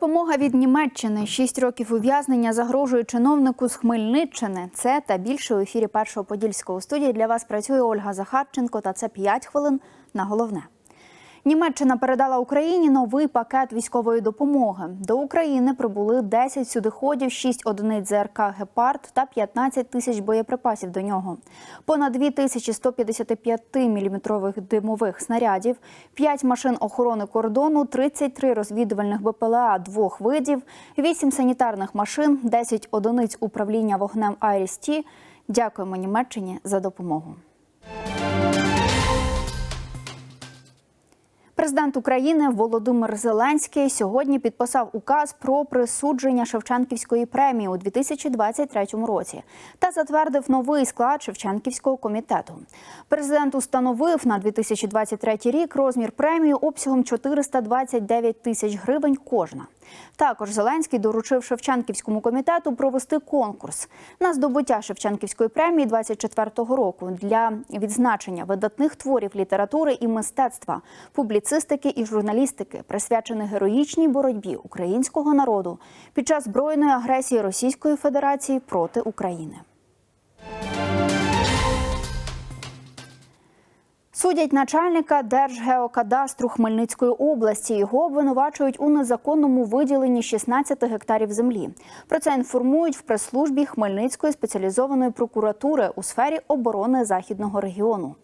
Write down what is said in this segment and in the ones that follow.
Допомога від Німеччини. Шість років ув'язнення загрожує чиновнику з Хмельниччини. Це та більше у ефірі першого подільського студії для вас працює Ольга Захарченко. Та це 5 хвилин на головне. Німеччина передала Україні новий пакет військової допомоги. До України прибули 10 сюдиходів, 6 одиниць ЗРК «Гепард» та 15 тисяч боєприпасів до нього. Понад 2155 міліметрових димових снарядів, 5 машин охорони кордону, 33 розвідувальних БПЛА двох видів, 8 санітарних машин, 10 одиниць управління вогнем «Айріс-Ті». Дякуємо Німеччині за допомогу. Президент України Володимир Зеленський сьогодні підписав указ про присудження Шевченківської премії у 2023 році та затвердив новий склад Шевченківського комітету. Президент установив на 2023 рік розмір премії обсягом 429 тисяч гривень кожна. Також Зеленський доручив Шевченківському комітету провести конкурс на здобуття Шевченківської премії 24-го року для відзначення видатних творів літератури і мистецтва, публіцистики і журналістики, присвячених героїчній боротьбі українського народу під час збройної агресії Російської Федерації проти України. Судять начальника Держгеокадастру Хмельницької області. Його обвинувачують у незаконному виділенні 16 гектарів землі. Про це інформують в прес-службі Хмельницької спеціалізованої прокуратури у сфері оборони західного регіону.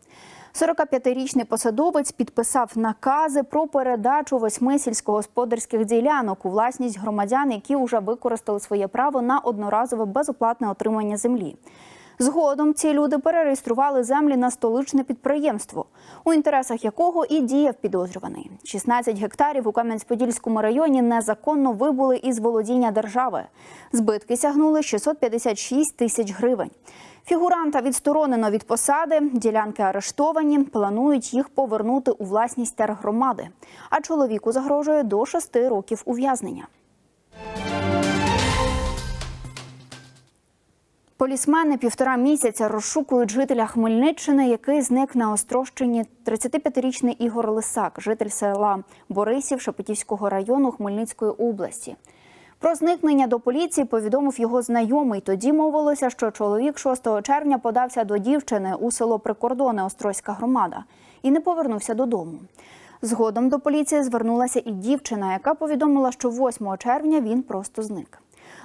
45-річний посадовець підписав накази про передачу восьми сільськогосподарських ділянок у власність громадян, які вже використали своє право на одноразове безоплатне отримання землі. Згодом ці люди перереєстрували землі на столичне підприємство, у інтересах якого і діяв підозрюваний. 16 гектарів у Кам'янець-Подільському районі незаконно вибули із володіння держави. Збитки сягнули 656 тисяч гривень. Фігуранта відсторонено від посади, ділянки арештовані, планують їх повернути у власність тергромади. А чоловіку загрожує до 6 років ув'язнення. Полісмени півтора місяця розшукують жителя Хмельниччини, який зник на Острощині. 35-річний Ігор Лисак, житель села Борисів Шепетівського району Хмельницької області. Про зникнення до поліції повідомив його знайомий. Тоді мовилося, що чоловік 6 червня подався до дівчини у село Прикордоне Острозька громада і не повернувся додому. Згодом до поліції звернулася і дівчина, яка повідомила, що 8 червня він просто зник.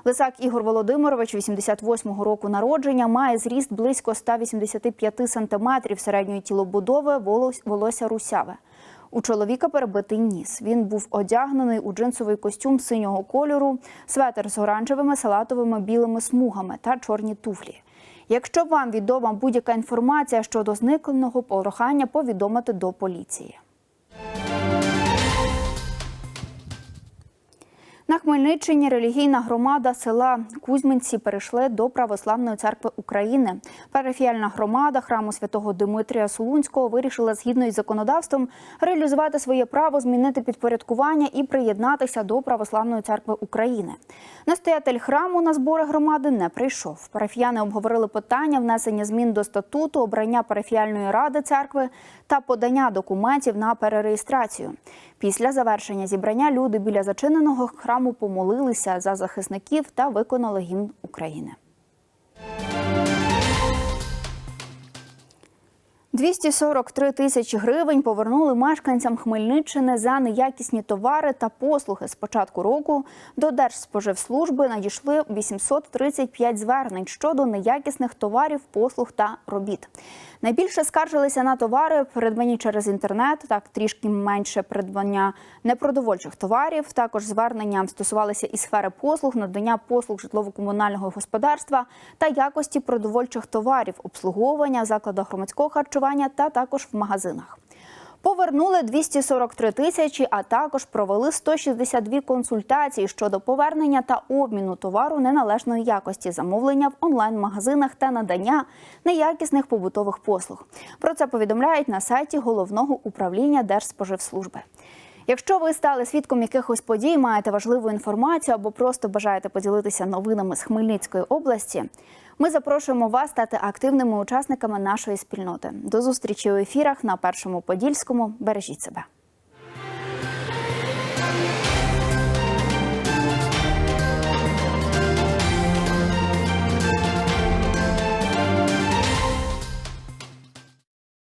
Лисак Ігор Володимирович, 88-го року народження, має зріст близько 185 сантиметрів середньої тілобудови, волосся русяве. У чоловіка перебитий ніс. Він був одягнений у джинсовий костюм синього кольору, светер з оранжевими, салатовими білими смугами та чорні туфлі. Якщо вам відома будь-яка інформація щодо зникленого прохання повідомити до поліції. Хмельниччині релігійна громада села Кузьминці перейшли до Православної церкви України. Парафіальна громада храму святого Димитрія Солунського вирішила згідно із законодавством реалізувати своє право, змінити підпорядкування і приєднатися до Православної церкви України. Настоятель храму на збори громади не прийшов. Парафіяни обговорили питання внесення змін до статуту, обрання парафіальної ради церкви та подання документів на перереєстрацію. Після завершення зібрання люди біля зачиненого храму помолилися за захисників та виконали гімн України. 243 тисячі гривень повернули мешканцям Хмельниччини за неякісні товари та послуги. З початку року до Держспоживслужби надійшли 835 звернень щодо неякісних товарів, послуг та робіт. Найбільше скаржилися на товари, придбані через інтернет, так трішки менше придбання непродовольчих товарів. Також звернення стосувалися і сфери послуг, надання послуг житлово-комунального господарства та якості продовольчих товарів, обслуговування в закладах громадського харчування та також в магазинах. Повернули 243 тисячі, а також провели 162 консультації щодо повернення та обміну товару неналежної якості, замовлення в онлайн-магазинах та надання неякісних побутових послуг. Про це повідомляють на сайті головного управління Держспоживслужби. Якщо ви стали свідком якихось подій, маєте важливу інформацію або просто бажаєте поділитися новинами з Хмельницької області, ми запрошуємо вас стати активними учасниками нашої спільноти. До зустрічі у ефірах на першому подільському. Бережіть себе.